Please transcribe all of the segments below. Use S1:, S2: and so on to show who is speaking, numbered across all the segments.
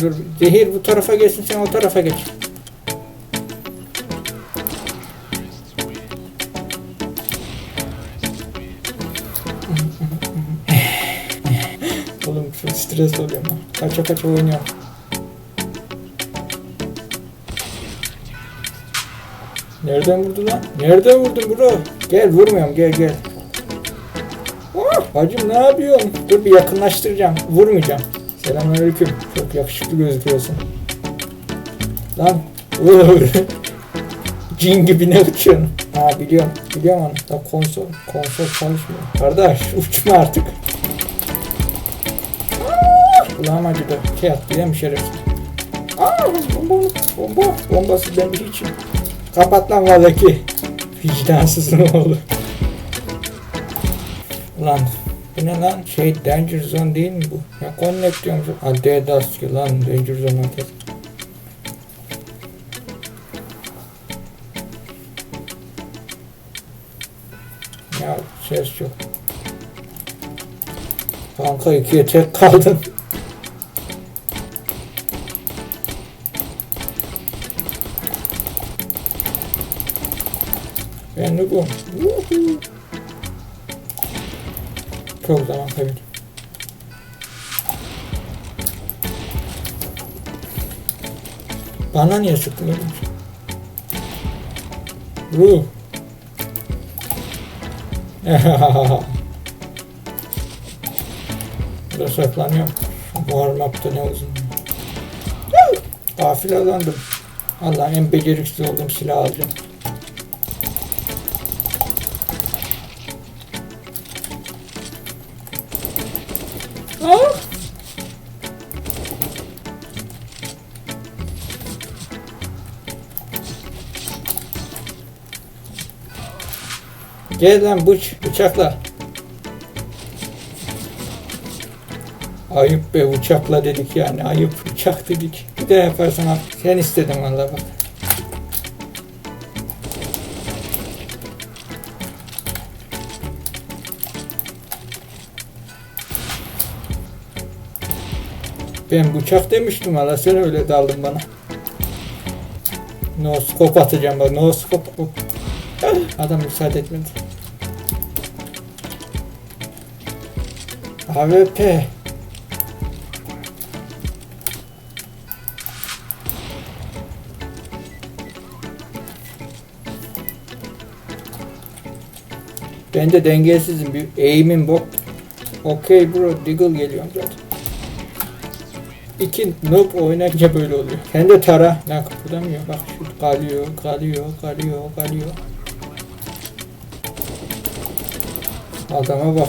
S1: Dur zehir bu tarafa geçsin sen o tarafa geç. Oğlum çok stres oluyorum. Kaça kaça oynuyorum. Nereden vurdu lan? Nereden vurdun bro? Gel vurmuyorum gel gel. Ah, Hacım ne yapıyorsun? Dur bir yakınlaştıracağım. Vurmayacağım. Selamünaleyküm. Çok yakışıklı gözüküyorsun. Lan. Cin gibi ne uçuyorsun? Ha biliyorum. Biliyorum onu. Da konsol. Konsol çalışmıyor. Kardeş uçma artık. Kulağım acıdı. Şey attı mi şerefsiz? Aa, bomba, bomba, bombası ben bir hiçim. Kapat lan vardaki. Vicdansızın oğlu. Ulan bu ne lan? Şey Danger Zone değil mi bu? Ya Connect diyorum. Ha DDoS ki lan Danger Zone herkes. Ya ses yok. Kanka ikiye tek kaldın. Ben de bu. Çok zaman kaybettim. Bana niye sıktın öyle? Ruh. Burada saklanıyorum. Warm up'ta ne uzun. Gafil alandım. Allah'ın en beceriksiz olduğum silah alacağım. Lan bıç, bıçakla. Ayıp be bıçakla dedik yani ayıp bıçak dedik. Bir de yaparsan al. Sen istedin valla bak. Ben bıçak demiştim valla sen öyle daldın bana. No scope atacağım bak no scope. Adam müsaade etmedi. AWP. Ben de dengesizim. Bir eğimim bok. Okey bro. Deagle geliyorum zaten. İki noob oynayınca böyle oluyor. Sen de tara. Lan kıpırdamıyor. Bak şu kalıyor, kalıyor, kalıyor, kalıyor. Adama bak.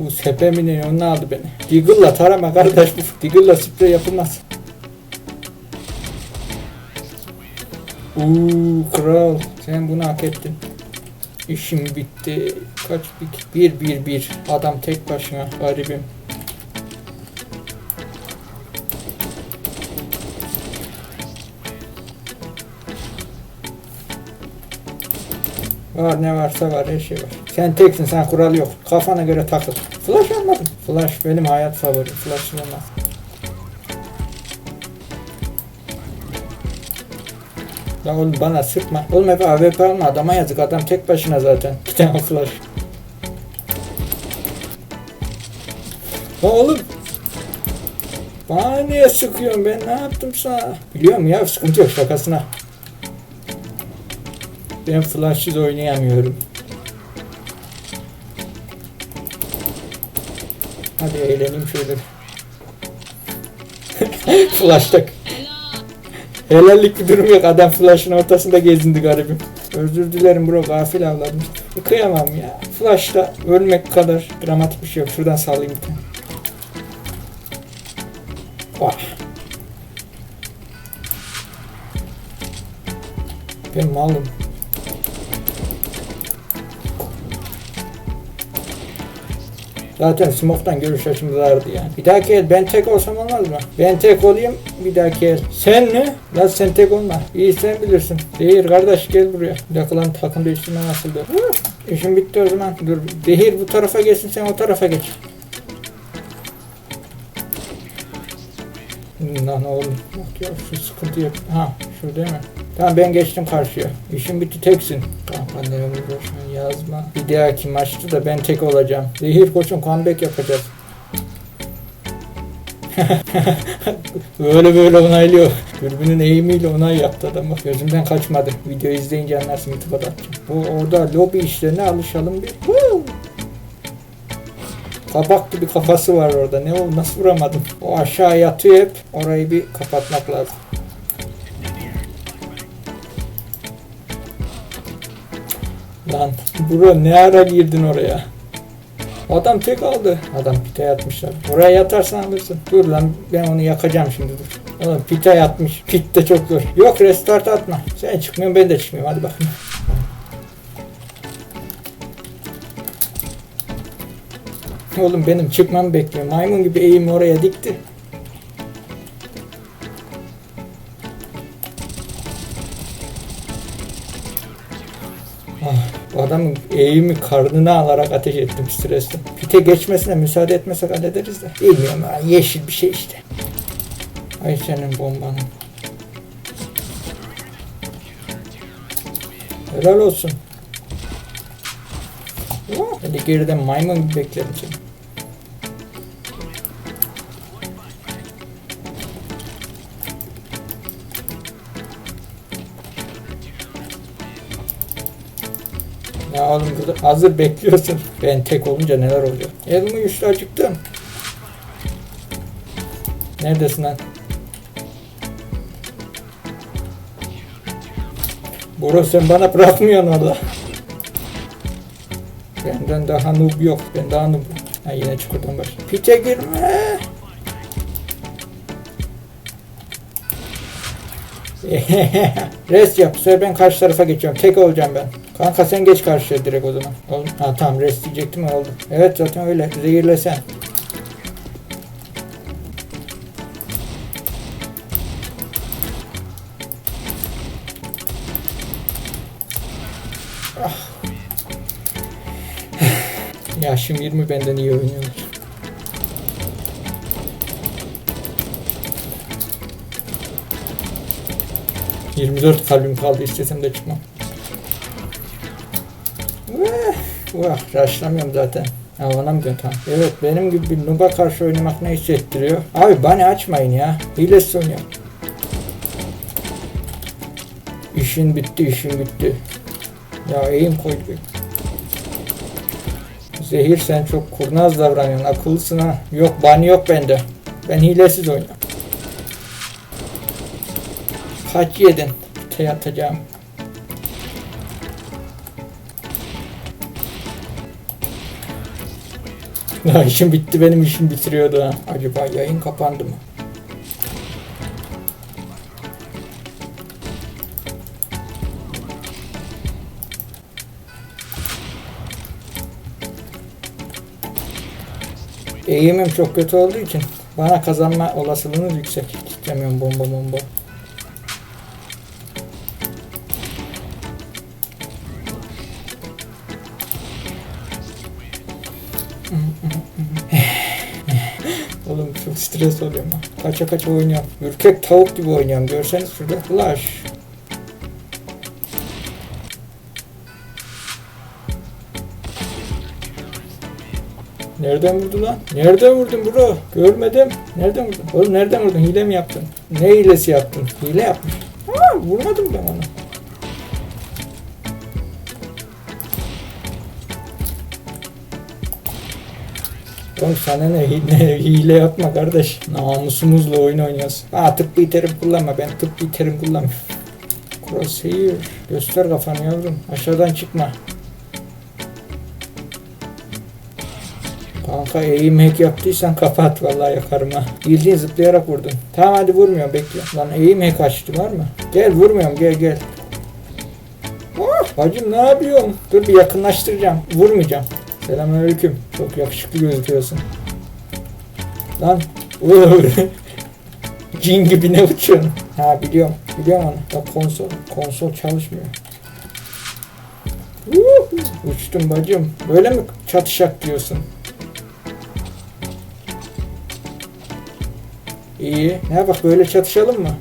S1: Bu sepe mi ne onu aldı beni. Deagle'la tarama kardeş bu. Deagle'la sprey yapılmaz. Uuu kral. Sen bunu hak ettin. İşim bitti. Kaç bit? Bir bir bir. Adam tek başına. Garibim. Var ne varsa var her şey var. Sen teksin sen kural yok. Kafana göre takıl. Flash almadım. Flash benim hayat favorim. Flash olmaz. Ya oğlum bana sıkma. Oğlum hep AWP alma adama yazık adam tek başına zaten. Bir tane flash. Ya oğlum. Bana niye sıkıyorsun ben ne yaptım sana? Biliyorum ya sıkıntı yok şakasına. Ben flashsız oynayamıyorum. Hadi eğleneyim şöyle. Flash'tak. Helallik bir durum yok. Adam flash'ın ortasında gezindi garibim. Özür dilerim bro gafil avladım. Kıyamam ya. Flash'ta ölmek kadar dramatik bir şey yok. Şuradan sallayayım bir tane. Vah. Ben malım. Zaten smoke'tan görüş açımız vardı yani. Bir dahaki el ben tek olsam olmaz mı? Ben tek olayım bir dahaki el. Sen mi? Lan sen tek olma. İyi sen bilirsin. Zehir kardeş gel buraya. Bir dakika lan takım değiştirme nasıldı? Huh! İşim bitti o zaman. Dur. Zehir bu tarafa geçsin sen o tarafa geç. Lan oğlum bak ya şu sıkıntı yap. Ha şu değil mi? Tamam ben geçtim karşıya. İşin bitti teksin. Ne olur yazma. Bir dahaki maçta da ben tek olacağım. Zehir koçum comeback yapacağız. böyle böyle onaylıyor. Dürbünün eğimiyle onay yaptı adam bak gözümden kaçmadı. Video izleyince anlarsın YouTube'a da. Bu orada lobi işlerine alışalım bir. Woo! Kabak gibi kafası var orada. Ne oldu? Nasıl vuramadım? O aşağı yatıyor hep. Orayı bir kapatmak lazım. Lan bro ne ara girdin oraya? Adam tek aldı. Adam pite yatmışlar. Oraya yatarsan alırsın. Dur lan ben onu yakacağım şimdi dur. Oğlum pite yatmış. Pit de çok zor. Yok restart atma. Sen çıkmıyorsun ben de çıkmıyorum. Hadi bakayım. Oğlum benim çıkmam bekliyor. Maymun gibi eğimi oraya dikti. Adamın eğimi karnına alarak ateş ettim stresle. Pite geçmesine müsaade etmesek hallederiz de. Bilmiyorum ha, yeşil bir şey işte. Ay senin bombanın. Helal olsun. Hadi geriden maymun gibi beklerim seni. Burada hazır bekliyorsun. Ben tek olunca neler oluyor? Elimi güçlü acıktım. Neredesin lan? Bro sen bana bırakmıyorsun orada. Benden daha noob yok. Ben daha noob. Ha yine çukurdan baş. Pite girme. rest yap. Sefer ben karşı tarafa geçiyorum. Tek olacağım ben. Kanka sen geç karşıya direkt o zaman. Oğlum, ha tamam rest diyecektim oldu. Evet zaten öyle. Zehirlesen. Yaşım 20 benden iyi oynuyorlar. ...24 kalbim kaldı istesem de çıkmam. Vah, Vah, raşlamıyorum zaten. Ha ona mı diyorsun? Tamam. Evet benim gibi bir nuba karşı oynamak ne hissettiriyor? Abi bana açmayın ya. Hilesiz oynuyor. İşin bitti, işin bitti. Ya eğim koydu. Zehir sen çok kurnaz davranıyorsun. Akıllısın ha. Yok bani yok bende. Ben hilesiz oynuyorum. Kaç yedin? Te. Ya işim bitti benim işim bitiriyordu. Acaba yayın kapandı mı? Eğimim çok kötü olduğu için bana kazanma olasılığınız yüksek. İstemiyorum bomba bomba. Oğlum çok stres oluyorum. Kaça kaça oynuyorum. Ürkek tavuk gibi oynuyorum. Görseniz şurada. Flash. Nereden vurdu lan? Nereden vurdun bro? Görmedim. Nereden vurdun? Oğlum nereden vurdun? Hile mi yaptın? Ne hilesi yaptın? Hile yapmış. Ha, vurmadım ben onu. Oğlum sana ne, ne hile yapma kardeş. Namusumuzla oyun oynuyoruz. Ha tıbbi terim kullanma. Ben tıbbi terim kullanmıyorum. Crosshair. Göster kafanı yavrum. Aşağıdan çıkma. Kanka eğim hack yaptıysan kapat vallahi yakarım ha. Bildiğin zıplayarak vurdun. Tamam hadi vurmuyorum bekle. Lan eğim hack açtı var mı? Gel vurmuyorum gel gel. Ah, bacım ne yapıyorsun? Dur bir yakınlaştıracağım. Vurmayacağım. Selamünaleyküm. Çok yakışıklı gözüküyorsun. Lan. Cin gibi ne uçuyorsun? Ha biliyorum. Biliyorum onu. Bak konsol. Konsol çalışmıyor. Uçtum bacım. Böyle mi çatışak diyorsun? İyi. Ne bak böyle çatışalım mı?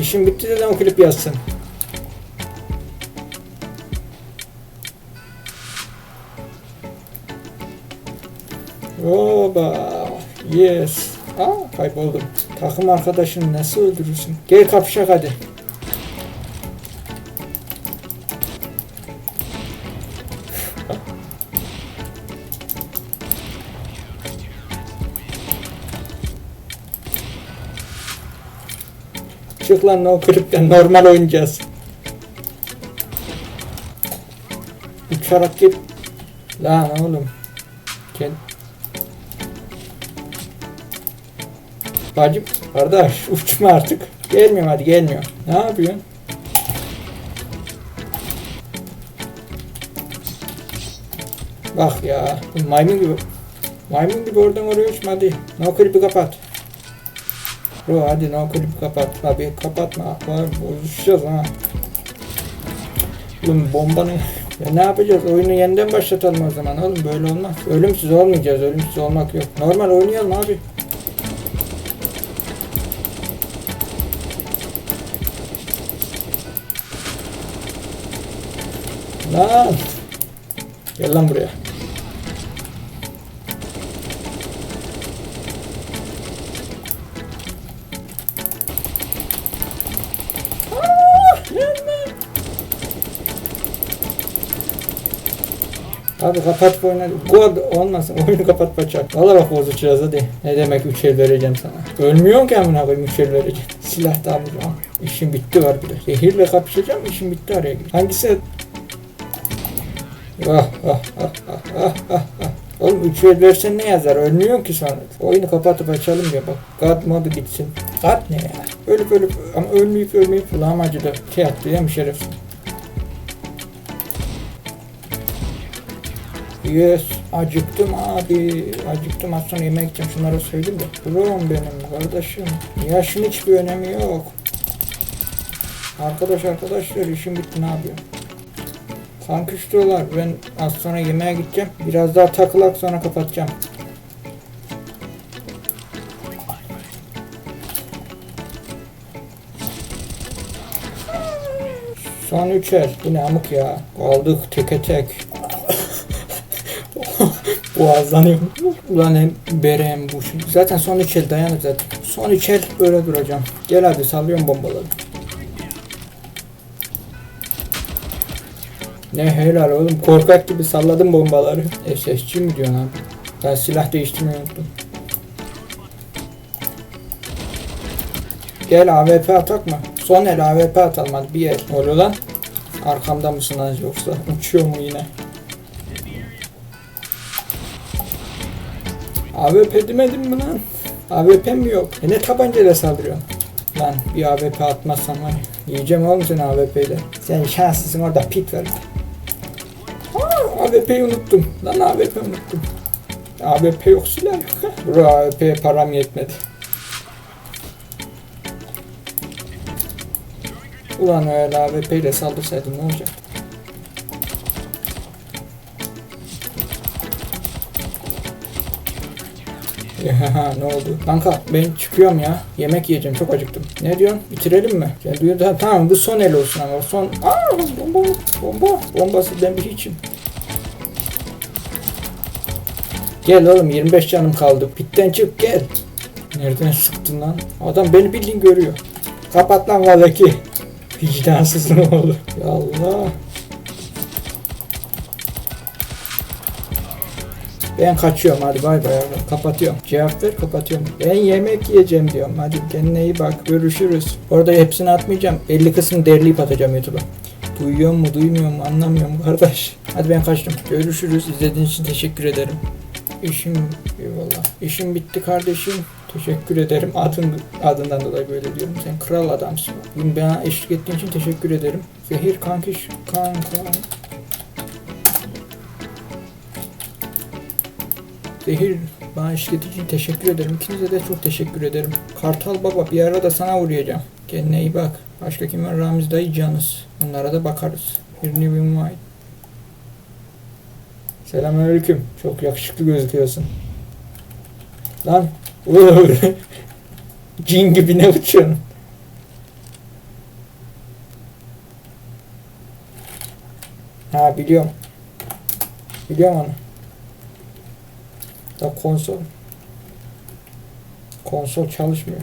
S1: İşim bitti de o klip yazsın. Oba. Yes. Aa kayboldum. Takım arkadaşını nasıl öldürürsün? Gel kapışak hadi. Çık lan o klipten normal oynayacağız. Uçarak git. Lan oğlum. Gel. Bacım, kardeş uçma artık. Gelmiyorum hadi gelmiyor. Ne yapıyorsun? Bak ya, maymun gibi. Maymun gibi oradan oraya uçma hadi. No klipi kapat. Bro hadi no klipi kapat. Abi kapatma. Var bozuşacağız ha. Oğlum bombanın... Ya ne yapacağız? Oyunu yeniden başlatalım o zaman oğlum. Böyle olmaz. Ölümsüz olmayacağız. Ölümsüz olmak yok. Normal oynayalım abi. Lan. Gel lan buraya. Abi kapat bu oyunu. God olmasın. Oyunu kapat paçak. Valla bak bozacağız hadi. Ne demek 3 el vereceğim sana. Ölmüyorsun ki amına koyayım 3 el vereceğim. Silah da alacağım. İşim bitti var bir de. Zehirle kapışacağım işim bitti araya gir. Hangisi? Ah ah ah ah ah. Oğlum 3 el versen ne yazar? Ölmüyorsun ki sonra. Oyunu kapatıp açalım ya bak. God modu gitsin. God ne ya? Ölüp ölüp ama ölmeyip ölmeyip bulamacı da şey yaptı ya şerefsiz. Yes, acıktım abi. Acıktım az sonra yemek yiyeceğim. Şunlara söyleyeyim de. Brom benim kardeşim. Yaşın hiçbir önemi yok. Arkadaş arkadaşlar işim bitti ne yapıyor? Kanka istiyorlar. Ben az sonra yemeğe gideceğim. Biraz daha takılak sonra kapatacağım. Son üçer. Yine amık ya. Kaldık teke tek. Boğazlanıyorum. Ulan hem bere hem bu. Zaten son üç el dayanır zaten. Son üç el böyle duracağım. Gel hadi sallıyorum bombaları. Ne helal oğlum korkak gibi salladım bombaları. SSC mi diyorsun abi? Ben silah değiştirmeyi unuttum. Gel AWP atak mı? Son el AWP atalım hadi bir el. Ne oluyor lan? Arkamda mısın lan yoksa? Uçuyor mu yine? AWP demedim mi lan? AWP mi yok? E ne tabancayla saldırıyorsun? Lan bir AWP atmazsan var. Yiyeceğim oğlum seni AWP ile. Sen şanslısın orada pit var. Aa, AWP'yi unuttum. Lan AWP unuttum. AWP yok silah yok. Bro AWP'ye param yetmedi. Ulan öyle AWP ile saldırsaydım ne olacak? Ne oldu? Kanka ben çıkıyorum ya. Yemek yiyeceğim çok acıktım. Ne diyorsun? Bitirelim mi? Ya diyor tamam bu son el olsun ama son. Aa bomba bomba bombası ben bir hiçim. Gel oğlum 25 canım kaldı. Pitten çık gel. Nereden sıktın lan? Adam beni bildiğin görüyor. Kapat lan vallaki. Vicdansızın oğlu. Ya Allah. Ben kaçıyorum hadi bay bay. Kapatıyorum. Cevap ver kapatıyorum. Ben yemek yiyeceğim diyorum. Hadi kendine iyi bak. Görüşürüz. Orada hepsini atmayacağım. 50 kısmını derleyip atacağım YouTube'a. Duyuyor mu duymuyor mu anlamıyorum kardeş. Hadi ben kaçtım. Görüşürüz. İzlediğiniz için teşekkür ederim. İşim eyvallah. İşim bitti kardeşim. Teşekkür ederim. Adın, adından dolayı böyle diyorum. Sen kral adamsın. Bugün bana eşlik ettiğin için teşekkür ederim. Zehir kankiş kanka. Zehir bana eşlik ettiğin için teşekkür ederim. İkinize de çok teşekkür ederim. Kartal baba bir ara da sana uğrayacağım. Kendine iyi bak. Başka kim var? Ramiz dayı Canız. Onlara da bakarız. Bir new invite. Selamünaleyküm. Çok yakışıklı gözüküyorsun. Lan. Cin gibi ne uçuyorsun? Ha biliyorum. Biliyorum onu. Da konsol. Konsol çalışmıyor.